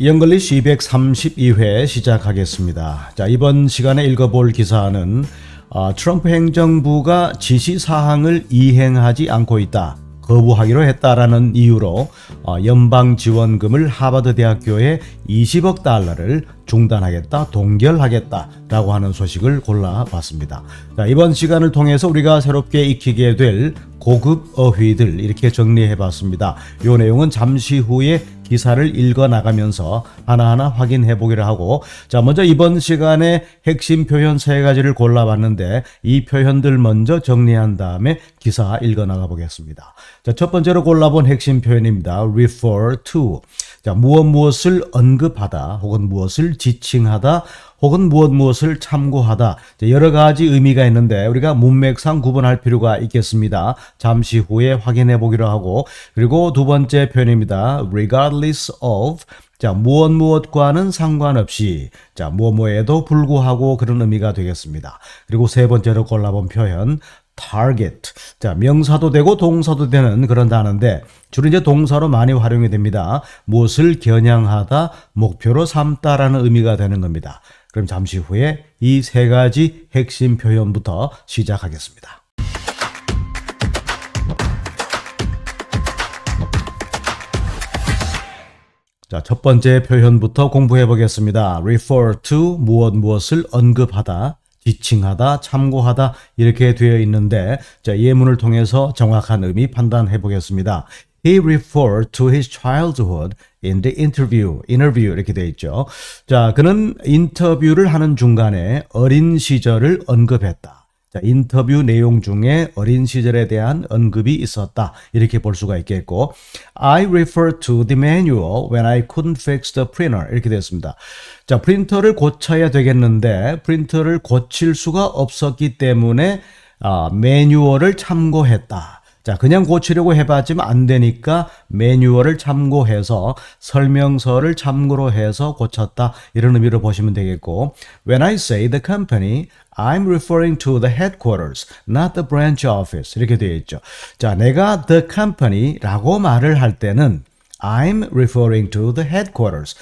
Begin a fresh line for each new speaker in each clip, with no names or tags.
영글리시 232회 시작하겠습니다. 자, 이번 시간에 읽어볼 기사는 어, 트럼프 행정부가 지시 사항을 이행하지 않고 있다. 거부하기로 했다라는 이유로 어, 연방 지원금을 하버드 대학교에 20억 달러를 중단하겠다, 동결하겠다라고 하는 소식을 골라봤습니다. 자, 이번 시간을 통해서 우리가 새롭게 익히게 될 고급 어휘들 이렇게 정리해봤습니다. 이 내용은 잠시 후에 기사를 읽어 나가면서 하나하나 확인해 보기로 하고 자 먼저 이번 시간에 핵심 표현 세 가지를 골라봤는데 이 표현들 먼저 정리한 다음에 기사 읽어 나가 보겠습니다. 자 첫 번째로 골라본 핵심 표현입니다. refer to 자 무엇 무엇을 언급하다 혹은 무엇을 지칭하다 혹은 무엇 무엇을 참고하다 여러 가지 의미가 있는데 우리가 문맥상 구분할 필요가 있겠습니다. 잠시 후에 확인해 보기로 하고 그리고 두 번째 표현입니다. regardless of 자 무엇 무엇과는 상관없이 자 무엇 무엇에도 불구하고 그런 의미가 되겠습니다. 그리고 세 번째로 골라본 표현 target. 자, 명사도 되고 동사도 되는 그런 단어인데 주로 이제 동사로 많이 활용이 됩니다. 무엇을 겨냥하다, 목표로 삼다라는 의미가 되는 겁니다. 그럼 잠시 후에 이 세 가지 핵심 표현부터 시작하겠습니다. 자, 첫 번째 표현부터 공부해 보겠습니다. refer to 무엇 무엇을 언급하다, 지칭하다, 참고하다 이렇게 되어 있는데 자, 예문을 통해서 정확한 의미 판단해 보겠습니다. He referred to his childhood in the interview. interview 이렇게 되어 있죠. 자, 그는 인터뷰를 하는 중간에 어린 시절을 언급했다. 자, 인터뷰 내용 중에 어린 시절에 대한 언급이 있었다. 이렇게 볼 수가 있겠고, I refer to the manual when I couldn't fix the printer. 이렇게 되었습니다. 자, 프린터를 고쳐야 되겠는데, 프린터를 고칠 수가 없었기 때문에, 아, 매뉴얼을 참고했다. 자, 그냥 고치려고 해봤지만 안 되니까 매뉴얼을 참고해서 설명서를 참고로 해서 고쳤다. 이런 의미로 보시면 되겠고, When I say the company, I'm referring to the headquarters, not the branch office. 이렇게 되어 있죠. 자, 내가 the company라고 말을 할 때는 I'm referring to the headquarters.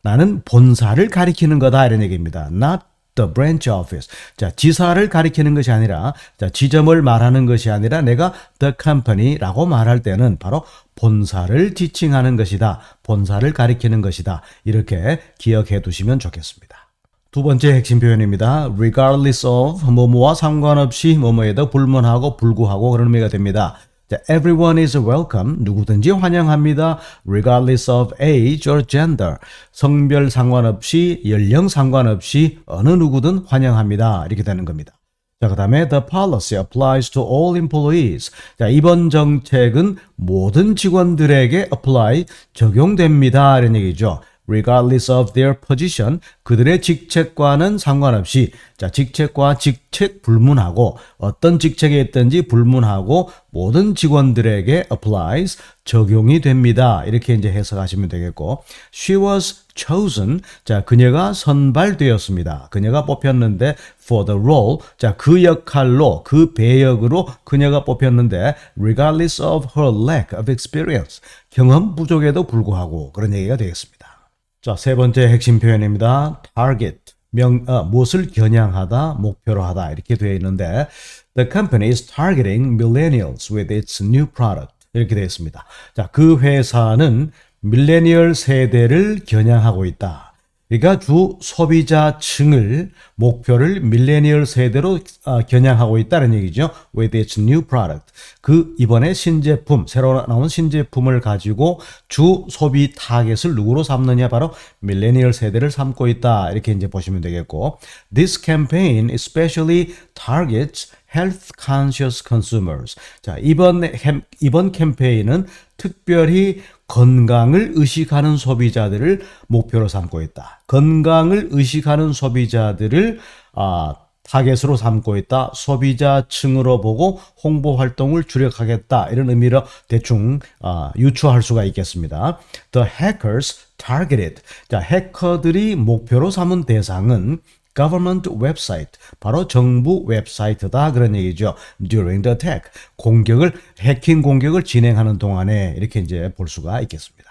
나는 본사를 가리키는 거다. 이런 얘기입니다. Not the branch office. 자, 지사를 가리키는 것이 아니라, 자, 지점을 말하는 것이 아니라 내가 the company라고 말할 때는 바로 본사를 지칭하는 것이다. 본사를 가리키는 것이다. 이렇게 기억해 두시면 좋겠습니다. 두 번째 핵심 표현입니다. regardless of 뭐뭐와 상관없이 뭐뭐에도 불문하고 불구하고 그런 의미가 됩니다. 자, everyone is welcome. 누구든지 환영합니다. regardless of age or gender. 성별 상관없이 연령 상관없이 어느 누구든 환영합니다. 이렇게 되는 겁니다. 자, 그 다음에 the policy applies to all employees. 자, 이번 정책은 모든 직원들에게 apply, 적용됩니다. 이런 얘기죠. Regardless of their position, 그들의 직책과는 상관없이, 자, 직책과 직책 불문하고, 어떤 직책에 있든지 불문하고, 모든 직원들에게 applies, 적용이 됩니다. 이렇게 이제 해석하시면 되겠고, she was chosen, 자, 그녀가 선발되었습니다. 그녀가 뽑혔는데, for the role, 자, 그 역할로, 그 배역으로 그녀가 뽑혔는데, regardless of her lack of experience, 경험 부족에도 불구하고, 그런 얘기가 되겠습니다. 자, 세 번째 핵심 표현입니다. target. 명, 어, 무엇을 겨냥하다, 목표로 하다. 이렇게 되어 있는데, the company is targeting millennials with its new product. 이렇게 되어 있습니다. 자, 그 회사는 밀레니얼 세대를 겨냥하고 있다. 그러니까 주 소비자층을 목표를 밀레니얼 세대로 어, 겨냥하고 있다는 얘기죠. With its new product. 그 이번에 신제품, 새로 나온 신제품을 가지고 주 소비 타겟을 누구로 삼느냐 바로 밀레니얼 세대를 삼고 있다. 이렇게 이제 보시면 되겠고. This campaign especially targets health conscious consumers. 자, 이번 캠, 이번 캠페인은 특별히 건강을 의식하는 소비자들을 목표로 삼고 있다. 건강을 의식하는 소비자들을 아, 타겟으로 삼고 있다. 소비자층으로 보고 홍보 활동을 주력하겠다. 이런 의미로 대충 아, 유추할 수가 있겠습니다. The hackers targeted. 자, 해커들이 목표로 삼은 대상은 government website, 바로 정부 웹사이트다 그런 얘기죠. during the attack, 공격을 해킹 공격을 진행하는 동안에 이렇게 이제 볼 수가 있겠습니다.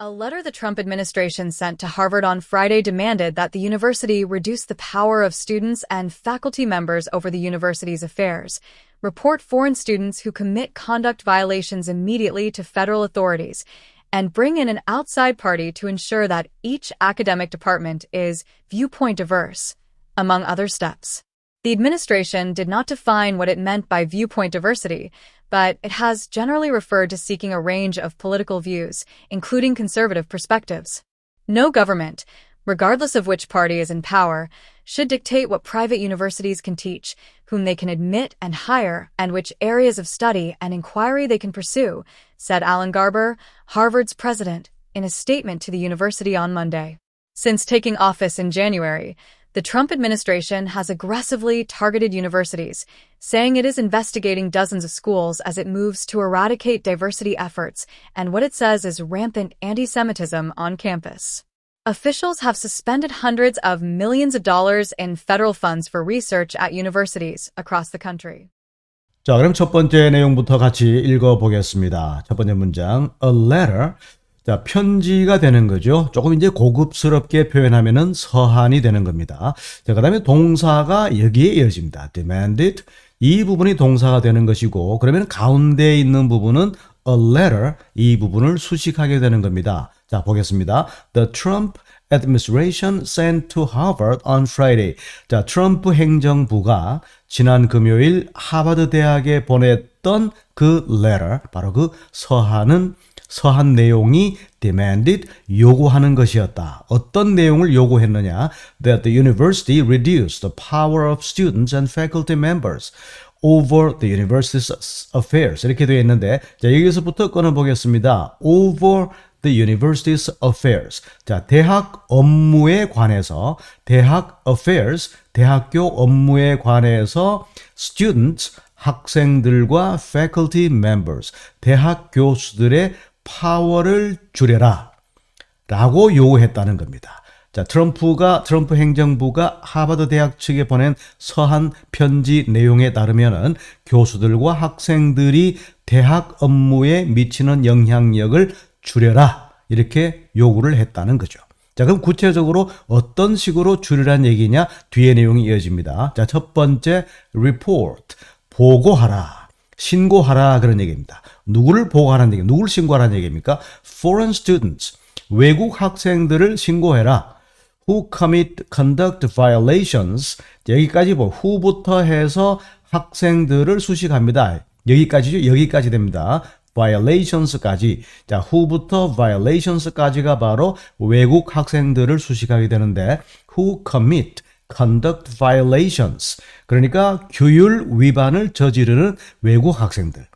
A letter the Trump administration sent to Harvard on Friday demanded that the university reduce the power of students and faculty members over the university's affairs, report foreign students who commit conduct violations immediately to federal authorities, and bring in an outside party to ensure that each academic department is viewpoint diverse, among other steps. The administration did not define what it meant by viewpoint diversity, but it has generally referred to seeking a range of political views, including conservative perspectives. No government, regardless of which party is in power, should dictate what private universities can teach, whom they can admit and hire, and which areas of study and inquiry they can pursue, said Alan Garber, Harvard's president, in a statement to the university on Monday. Since taking office in January, the Trump administration has aggressively targeted universities, saying it is investigating dozens of schools as it moves to eradicate diversity efforts and what it says is rampant anti Semitism on campus. Officials have suspended hundreds of millions of dollars in federal funds for research at universities across the country.
자, 그럼 첫 번째 내용부터 같이 읽어보겠습니다. 첫 번째 문장, a letter. 자, 편지가 되는 거죠. 조금 이제 고급스럽게 표현하면은 서한이 되는 겁니다. 자, 그 다음에 동사가 여기에 이어집니다. demanded. 이 부분이 동사가 되는 것이고, 그러면 가운데 있는 부분은 a letter. 이 부분을 수식하게 되는 겁니다. 자, 보겠습니다. The Trump administration sent to Harvard on Friday. 자, 트럼프 행정부가 지난 금요일 하버드 대학에 보냈던 그 letter, 바로 그 서한은 서한 내용이 demanded 요구하는 것이었다. 어떤 내용을 요구했느냐? That the university reduce the power of students and faculty members over the university's affairs. 이렇게 되어 있는데 자, 여기서부터 끊어 보겠습니다. over the university's affairs. 자, 대학 업무에 관해서 대학 affairs, 대학교 업무에 관해서 students 학생들과 faculty members, 대학 교수들의 파워를 줄여라. 라고 요구했다는 겁니다. 자, 트럼프가, 트럼프 행정부가 하버드 대학 측에 보낸 서한 편지 내용에 따르면은 교수들과 학생들이 대학 업무에 미치는 영향력을 줄여라. 이렇게 요구를 했다는 거죠. 자, 그럼 구체적으로 어떤 식으로 줄이란 얘기냐? 뒤에 내용이 이어집니다. 자, 첫 번째, report. 보고하라. 신고하라. 그런 얘기입니다. 누구를 보고하라는 얘기, 누구를 신고하라는 얘기입니까? Foreign students, 외국 학생들을 신고해라. Who commit conduct violations. 여기까지 뭐 who부터 해서 학생들을 수식합니다. 여기까지죠? 여기까지 됩니다. Violations까지. 자, who부터 violations까지가 바로 외국 학생들을 수식하게 되는데 who commit conduct violations. 그러니까 규율 위반을 저지르는 외국 학생들.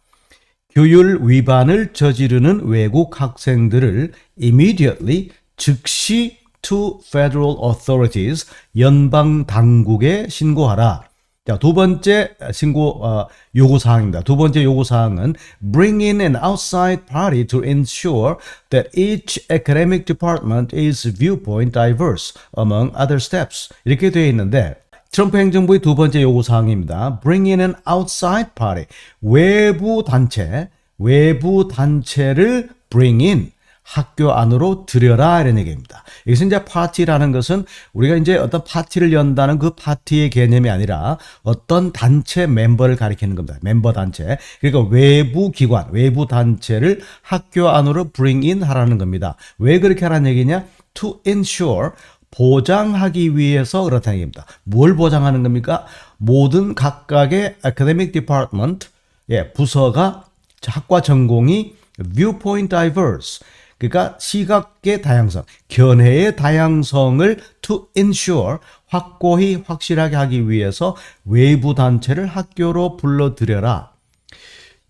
규율 위반을 저지르는 외국 학생들을 immediately 즉시 to federal authorities 연방 당국에 신고하라. 자, 두 번째 신고 어, 요구 사항입니다. 두 번째 요구 사항은 bring in an outside party to ensure that each academic department is viewpoint diverse among other steps. 이렇게 되어 있는데 트럼프 행정부의 두 번째 요구 사항입니다. Bring in an outside party. 외부 단체, 외부 단체를 bring in. 학교 안으로 들여라 이런 얘기입니다. 여기서 이제 파티라는 것은 우리가 이제 어떤 파티를 연다는 그 파티의 개념이 아니라 어떤 단체 멤버를 가리키는 겁니다. 멤버 단체. 그러니까 외부 기관, 외부 단체를 학교 안으로 bring in 하라는 겁니다. 왜 그렇게 하라는 얘기냐? To ensure 보장하기 위해서 그렇다는 얘기입니다. 뭘 보장하는 겁니까? 모든 각각의 academic department, 예, 부서가 학과 전공이 viewpoint diverse, 그러니까 시각의 다양성, 견해의 다양성을 to ensure 확고히 확실하게 하기 위해서 외부 단체를 학교로 불러들여라.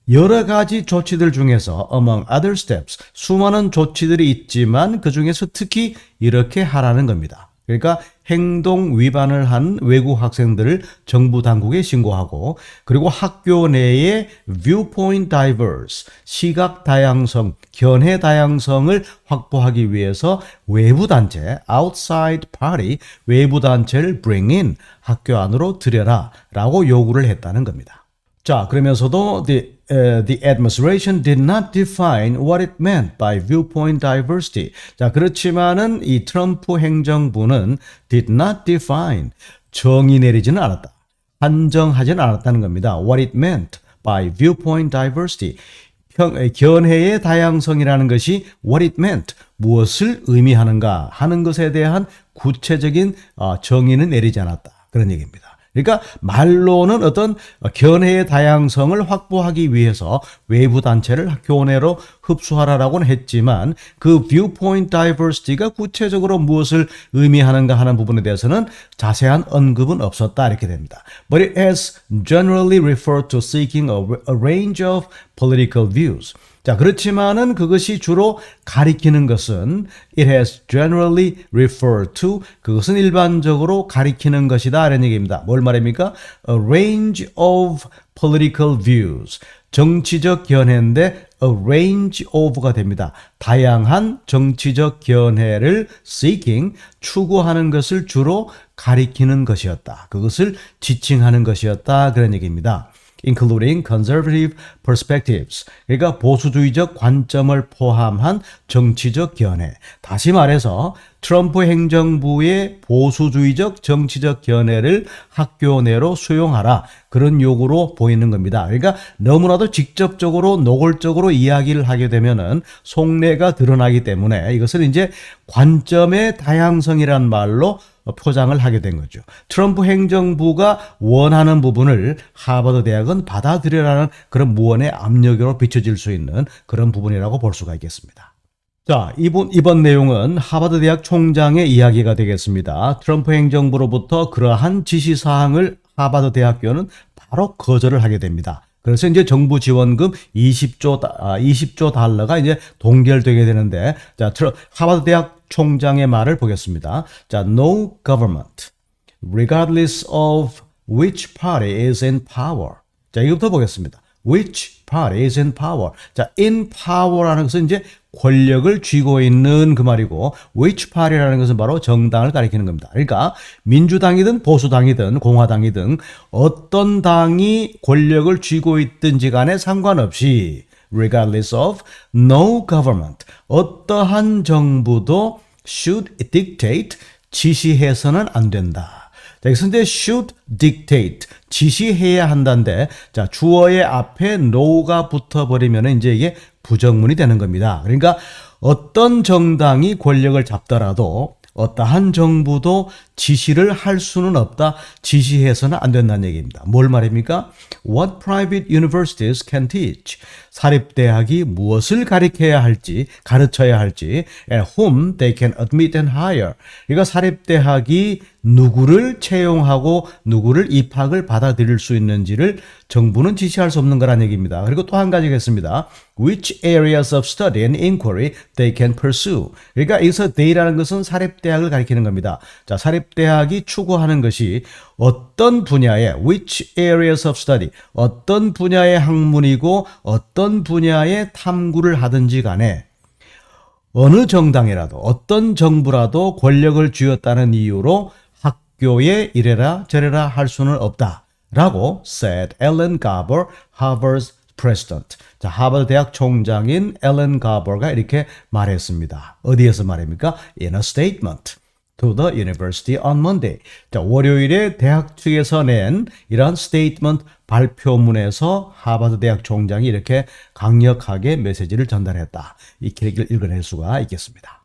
여러 가지 조치들 중에서 among other steps 수많은 조치들이 있지만 그 중에서 특히 이렇게 하라는 겁니다. 그러니까 행동 위반을 한 외국 학생들을 정부 당국에 신고하고 그리고 학교 내에 viewpoint diverse 시각 다양성, 견해 다양성을 확보하기 위해서 외부 단체 outside party 외부 단체를 bring in 학교 안으로 들여라라고 요구를 했다는 겁니다. 자, 그러면서도 the, uh, the administration did not define what it meant by viewpoint diversity. 자, 그렇지만은 이 트럼프 행정부는 did not define 정의 내리지는 않았다. 한정하지는 않았다는 겁니다. What it meant by viewpoint diversity. 견해의 다양성이라는 것이 what it meant, 무엇을 의미하는가 하는 것에 대한 구체적인 어, 정의는 내리지 않았다. 그런 얘기입니다. 그러니까 말로는 어떤 견해의 다양성을 확보하기 위해서 외부 단체를 교내로 흡수하라라고는 했지만 그 viewpoint diversity가 구체적으로 무엇을 의미하는가 하는 부분에 대해서는 자세한 언급은 없었다 이렇게 됩니다. But it has generally referred to seeking a, range of political views. 자, 그렇지만은 그것이 주로 가리키는 것은 it has generally referred to 그것은 일반적으로 가리키는 것이다 이런 얘기입니다. 뭘 말입니까? A range of political views. 정치적 견해인데 a range of가 됩니다. 다양한 정치적 견해를 seeking 추구하는 것을 주로 가리키는 것이었다. 그것을 지칭하는 것이었다 그런 얘기입니다. Including conservative perspectives. 그러니까 보수주의적 관점을 포함한 정치적 견해. 다시 말해서 트럼프 행정부의 보수주의적 정치적 견해를 학교 내로 수용하라. 그런 요구로 보이는 겁니다. 그러니까 너무나도 직접적으로 노골적으로 이야기를 하게 되면은 속내가 드러나기 때문에 이것을 이제 관점의 다양성이란 말로 포장을 하게 된 거죠. 트럼프 행정부가 원하는 부분을 하버드 대학은 받아들여라는 그런 무언의 압력으로 비춰질 수 있는 그런 부분이라고 볼 수가 있겠습니다. 자, 이번, 이번 내용은 하버드 대학 총장의 이야기가 되겠습니다. 트럼프 행정부로부터 그러한 지시사항을 하버드 대학교는 바로 거절을 하게 됩니다. 그래서 이제 정부 지원금 20조, 아, 20조 달러가 이제 동결되게 되는데, 자, 트러, 하버드 대학 총장의 말을 보겠습니다. 자, no government, regardless of which party is in power. 자, 이것부터 보겠습니다. which party is in power. 자, in power라는 것은 이제 권력을 쥐고 있는 그 말이고, which party라는 것은 바로 정당을 가리키는 겁니다. 그러니까 민주당이든 보수당이든 공화당이든 어떤 당이 권력을 쥐고 있든지 간에 상관없이 regardless of no government 어떠한 정부도 should dictate 지시해서는 안 된다. 자, 여기서 이제 should dictate 지시해야 한다는데 자 주어의 앞에 no가 붙어버리면 이제 이게 부정문이 되는 겁니다. 그러니까 어떤 정당이 권력을 잡더라도 어떠한 정부도 지시를 할 수는 없다. 지시해서는 안 된다는 얘기입니다. 뭘 말입니까? What private universities can teach. 사립대학이 무엇을 가르쳐야 할지, 가르쳐야 할지, and whom they can admit and hire. 그러니까 사립대학이 누구를 채용하고 누구를 입학을 받아들일 수 있는지를 정부는 지시할 수 없는 거란 얘기입니다. 그리고 또 한 가지겠습니다. Which areas of study and inquiry they can pursue. 그러니까 여기서 they라는 것은 사립대 학을 가리키는 겁니다. 자, 사립대학이 추구하는 것이 어떤 분야의 which areas of study 어떤 분야의 학문이고 어떤 분야의 탐구를 하든지 간에 어느 정당이라도 어떤 정부라도 권력을 쥐었다는 이유로 학교에 이래라 저래라 할 수는 없다 라고 said Ellen Garber, Harvard's president. 자, 하버드 대학 총장인 앨런 가버가 이렇게 말했습니다. 어디에서 말입니까? In a statement. to the university on Monday. 자, 월요일에 대학 측에서 낸 이러한 스테이트먼트 발표문에서 하버드 대학 총장이 이렇게 강력하게 메시지를 전달했다. 이 기록을 읽어낼 수가 있겠습니다.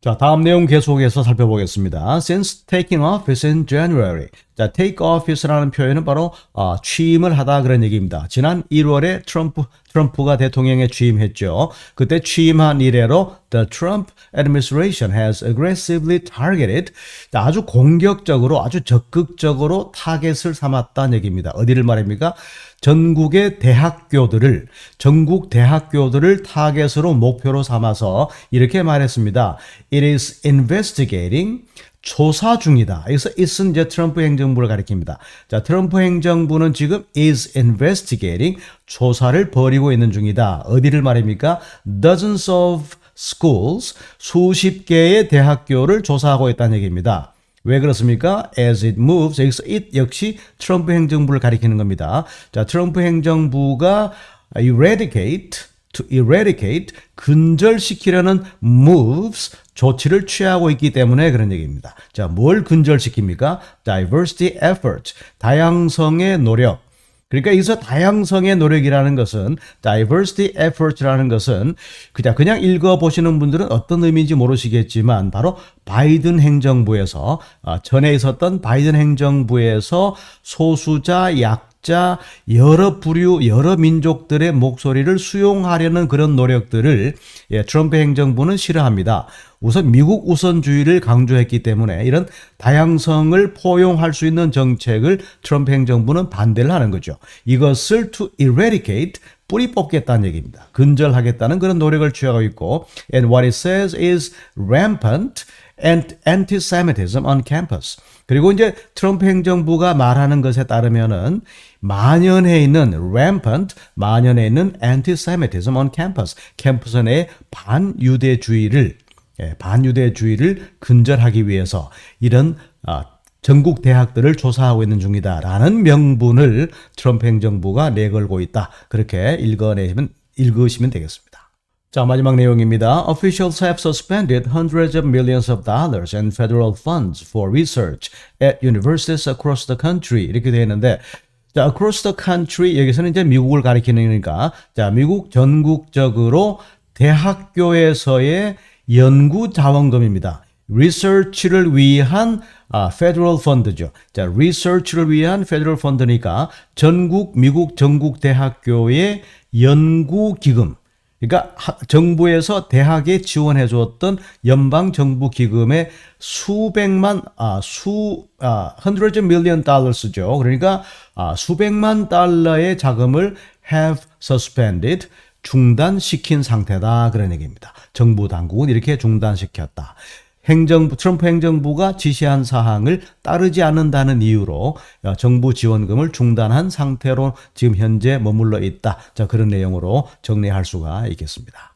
자, 다음 내용 계속해서 살펴보겠습니다. Since taking office in January. 자, take office라는 표현은 바로 어, 취임을 하다 그런 얘기입니다. 지난 1월에 트럼프 트럼프가 대통령에 취임했죠. 그때 취임한 이래로 the Trump administration has aggressively targeted 자, 아주 공격적으로 아주 적극적으로 타겟을 삼았다는 얘기입니다. 어디를 말입니까? 전국의 대학교들을 전국 대학교들을 타겟으로 목표로 삼아서 이렇게 말했습니다. It is investigating 조사 중이다. 여기서 it은 이제 트럼프 행정부를 가리킵니다. 자, 트럼프 행정부는 지금 is investigating 조사를 벌이고 있는 중이다. 어디를 말입니까? Dozens of schools 수십 개의 대학교를 조사하고 있다는 얘기입니다. 왜 그렇습니까? As it moves, 여기서 it 역시 트럼프 행정부를 가리키는 겁니다. 자, 트럼프 행정부가 eradicate, to eradicate, 근절시키려는 moves, 조치를 취하고 있기 때문에 그런 얘기입니다. 자, 뭘 근절시킵니까? diversity effort, 다양성의 노력. 그러니까 여기서 다양성의 노력이라는 것은 diversity effort라는 것은 그냥 그냥 읽어 보시는 분들은 어떤 의미인지 모르시겠지만 바로 바이든 행정부에서 아, 전에 있었던 바이든 행정부에서 소수자 약 자 여러 부류 여러 민족들의 목소리를 수용하려는 그런 노력들을 예, 트럼프 행정부는 싫어합니다. 우선 미국 우선주의를 강조했기 때문에 이런 다양성을 포용할 수 있는 정책을 트럼프 행정부는 반대를 하는 거죠. 이것을 to eradicate 뿌리 뽑겠다는 얘기입니다. 근절하겠다는 그런 노력을 취하고 있고 and what it says is rampant and anti-Semitism on campus. 그리고 이제 트럼프 행정부가 말하는 것에 따르면은 만연해 있는 rampant, 만연해 있는 anti-Semitism on campus. 캠퍼스 내의 반유대주의를 예, 반유대주의를 근절하기 위해서 이런 아, 전국 대학들을 조사하고 있는 중이다라는 명분을 트럼프 행정부가 내걸고 있다. 그렇게 읽어내시면 읽으시면 되겠습니다. 자, 마지막 내용입니다. Officials have suspended hundreds of millions of dollars in federal funds for research at universities across the country. 이렇게 되어 있는데, 자, across the country, 여기서는 이제 미국을 가리키니까, 자, 미국 전국적으로 대학교에서의 연구 자원금입니다. 리서치를 위한 아, 페더럴 펀드죠. 자, 리서치를 위한 페더럴 펀드니까 전국 미국 전국 대학교의 연구 기금 그러니까 하- 정부에서 대학에 지원해 주었던 연방 정부 기금의 수백만 아수 아, hundreds of million dollars죠. 그러니까 아, 수백만 달러의 자금을 have suspended 중단시킨 상태다 그런 얘기입니다. 정부 당국은 이렇게 중단시켰다. 행정부 트럼프 행정부가 지시한 사항을 따르지 않는다는 이유로 어, 정부 지원금을 중단한 상태로 지금 현재 머물러 있다. 자 그런 내용으로 정리할 수가 있겠습니다.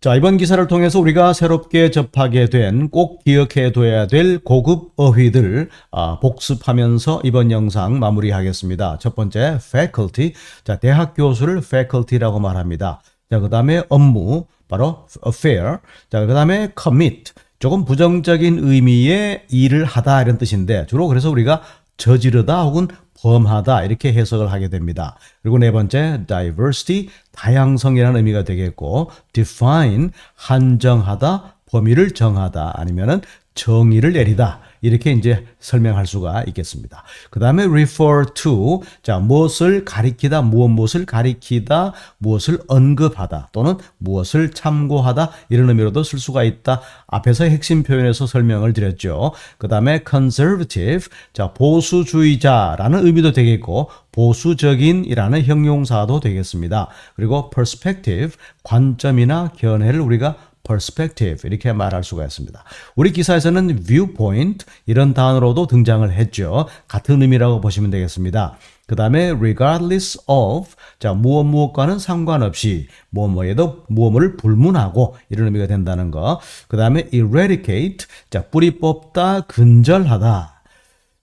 자, 이번 기사를 통해서 우리가 새롭게 접하게 된 꼭 기억해 둬야 될 고급 어휘들 아, 복습하면서 이번 영상 마무리하겠습니다. 첫 번째, faculty. 자, 대학 교수를 faculty라고 말합니다. 자, 그 다음에 업무, 바로 affair. 자, 그 다음에 commit. 조금 부정적인 의미의 일을 하다 이런 뜻인데 주로 그래서 우리가 저지르다 혹은 범하다 이렇게 해석을 하게 됩니다. 그리고 네 번째 diversity 다양성이라는 의미가 되겠고 define 한정하다 범위를 정하다 아니면은 정의를 내리다 이렇게 이제 설명할 수가 있겠습니다. 그 다음에 refer to 자 무엇을 가리키다 무엇 무엇을 가리키다 무엇을 언급하다 또는 무엇을 참고하다 이런 의미로도 쓸 수가 있다. 앞에서 핵심 표현에서 설명을 드렸죠. 그 다음에 conservative 자 보수주의자라는 의미도 되겠고 보수적인이라는 형용사도 되겠습니다. 그리고 perspective 관점이나 견해를 우리가 perspective 이렇게 말할 수가 있습니다. 우리 기사에서는 viewpoint 이런 단어로도 등장을 했죠. 같은 의미라고 보시면 되겠습니다. 그 다음에 regardless of 자 무엇 무엇과는 상관없이 무엇 뭐에도 무엇을 불문하고 이런 의미가 된다는 거. 그 다음에 eradicate 자 뿌리 뽑다 근절하다.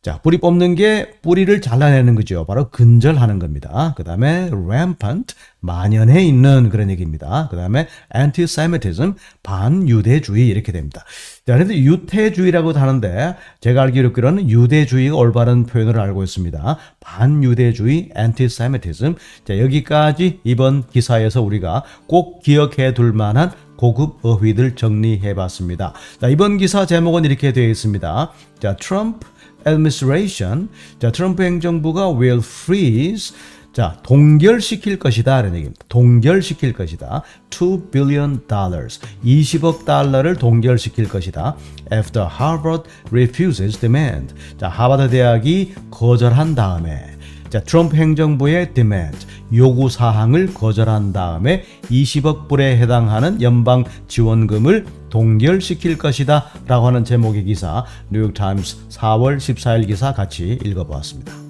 자, 뿌리 뽑는 게 뿌리를 잘라내는 거죠. 바로 근절하는 겁니다. 그 다음에 rampant, 만연해 있는 그런 얘기입니다. 그 다음에 anti-Semitism, 반유대주의 이렇게 됩니다. 자, 그런데 유태주의라고도 하는데 제가 알기로는 유대주의가 올바른 표현을 알고 있습니다. 반유대주의, anti-Semitism. 자, 여기까지 이번 기사에서 우리가 꼭 기억해 둘 만한 고급 어휘들 정리해 봤습니다. 자, 이번 기사 제목은 이렇게 되어 있습니다. 자, 트럼프 administration. 자 트럼프 행정부가 will freeze. 자 동결시킬 것이다. 라는 얘기입니다. 동결시킬 것이다. 2 billion dollars. 20억 달러를 동결시킬 것이다. After Harvard refuses demand. 자 하버드 대학이 거절한 다음에. 자, 트럼프 행정부의 demand, 요구 사항을 거절한 다음에 20억 불에 해당하는 연방 지원금을 동결시킬 것이다 라고 하는 제목의 기사 뉴욕타임스 4월 14일 기사 같이 읽어보았습니다.